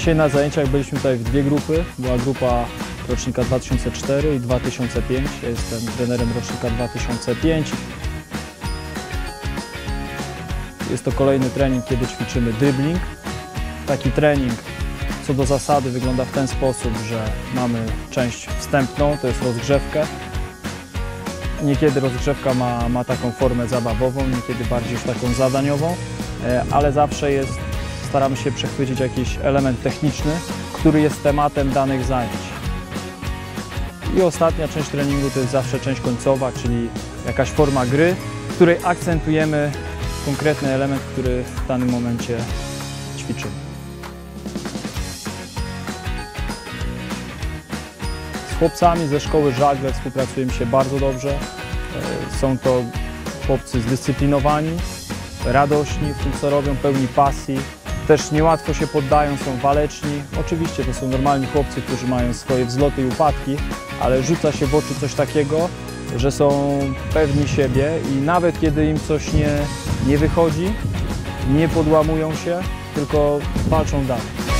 Dzisiaj na zajęciach byliśmy tutaj w dwie grupy. Była grupa rocznika 2004 i 2005. Ja jestem trenerem rocznika 2005. Jest to kolejny trening, kiedy ćwiczymy dribbling. Taki trening co do zasady wygląda w ten sposób, że mamy część wstępną, to jest rozgrzewkę. Niekiedy rozgrzewka ma, ma taką formę zabawową, niekiedy bardziej już taką zadaniową, e, ale zawsze jest, staramy się przechwycić jakiś element techniczny, który jest tematem danych zajęć. I ostatnia część treningu to jest zawsze część końcowa, czyli jakaś forma gry, w której akcentujemy konkretny element, który w danym momencie ćwiczymy. Z chłopcami ze szkoły żagle współpracujemy się bardzo dobrze. E, Są to chłopcy zdyscyplinowani, radośni w tym co robią, pełni pasji. Też niełatwo się poddają, są waleczni. Oczywiście to są normalni chłopcy, którzy mają swoje wzloty i upadki, ale rzuca się w oczy coś takiego, że są pewni siebie i nawet kiedy im coś nie, nie wychodzi, nie podłamują się, tylko walczą dalej.